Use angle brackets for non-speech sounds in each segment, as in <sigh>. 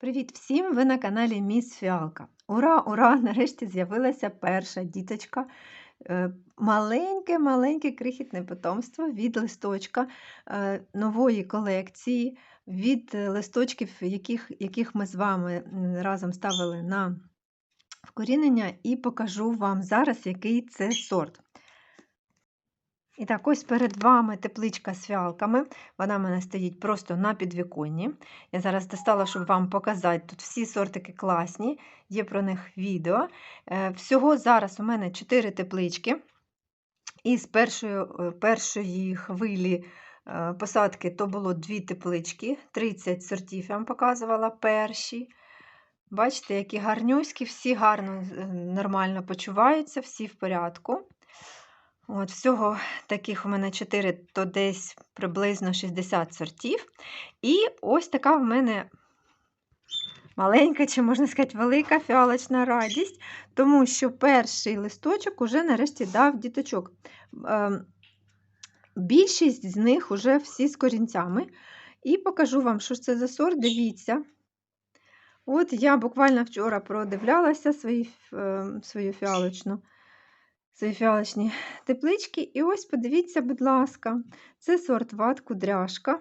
Привіт всім! Ви на каналі Міс Фіалка. Ура, ура! <laughs> Нарешті з'явилася перша діточка. Маленьке-маленьке крихітне потомство від листочка е, нової колекції, від листочків, яких, яких ми з вами разом ставили на вкорінення, і покажу вам зараз, який це сорт. І так, ось перед вами тепличка з фіалками. Вона в мене стоїть просто на підвіконні. Я зараз достала, щоб вам показати. Тут всі сортики класні, є про них відео. Е, Всього зараз у мене 4 теплички. І з першої, е, першої хвилі е, посадки то було 2 теплички, 30 сортів я вам показувала перші. Бачите, які гарнюські, всі гарно, нормально почуваються, всі в порядку. От, Всього таких у мене 4, то десь приблизно 60 сортів. І ось така в мене маленька, чи можна сказати, велика фіалочна радість, тому що перший листочок уже нарешті дав діточок. Ем, Більшість з них вже всі з корінцями. І покажу вам, що ж це за сорт. Дивіться. От я буквально вчора продивлялася свої, ем, свою фіалочну свої фіалочні теплички. І ось подивіться, будь ласка, це сорт ват кудряшка.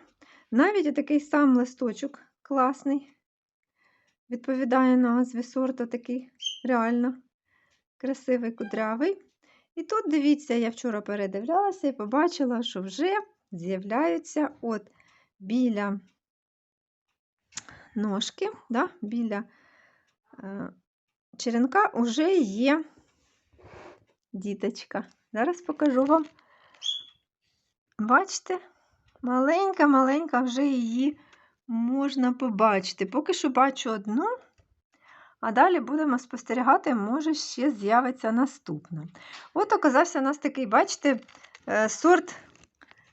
Навіть такий сам листочок класний. Відповідає назві сорту такий реально красивий кудрявий. І тут, дивіться, я вчора передивлялася і побачила, що вже з'являються от біля ножки, да, біля е, черенка вже є діточка. Зараз покажу вам. Бачите, маленька-маленька вже її можна побачити. Поки що бачу одну, а далі будемо спостерігати, може, ще з'явиться наступна. От оказався у нас такий, бачите, е, сорт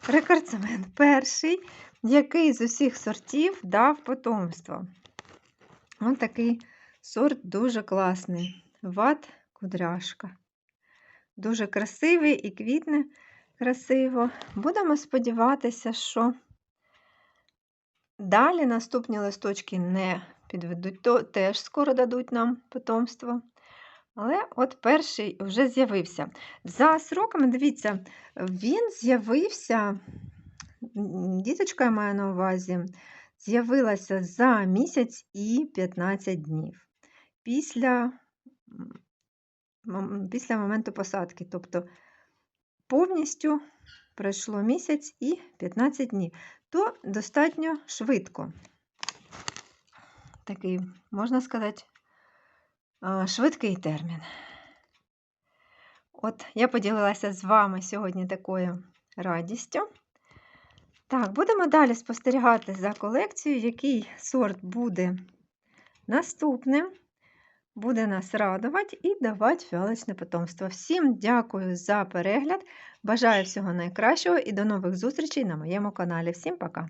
рекордсмен перший, який з усіх сортів дав потомство. Ось такий сорт дуже класний. Ват кудряшка. Дуже красивий і квітне красиво. Будемо сподіватися, що далі наступні листочки не підведуть, то теж скоро дадуть нам потомство. Але от перший вже з'явився. За сроками, дивіться, він з'явився, діточка я маю на увазі, з'явилася за місяць і 15 днів. Після після моменту посадки. Тобто повністю пройшло місяць і 15 днів, то достатньо швидко. Такий, можна сказати, швидкий термін. От, я поділилася з вами сьогодні такою радістю. Так, будемо далі спостерігати за колекцією, який сорт буде наступним буде нас радувати і давати фіалочне потомство. Всім дякую за перегляд. Бажаю всього найкращого і до нових зустрічей на моєму каналі. Всім пока!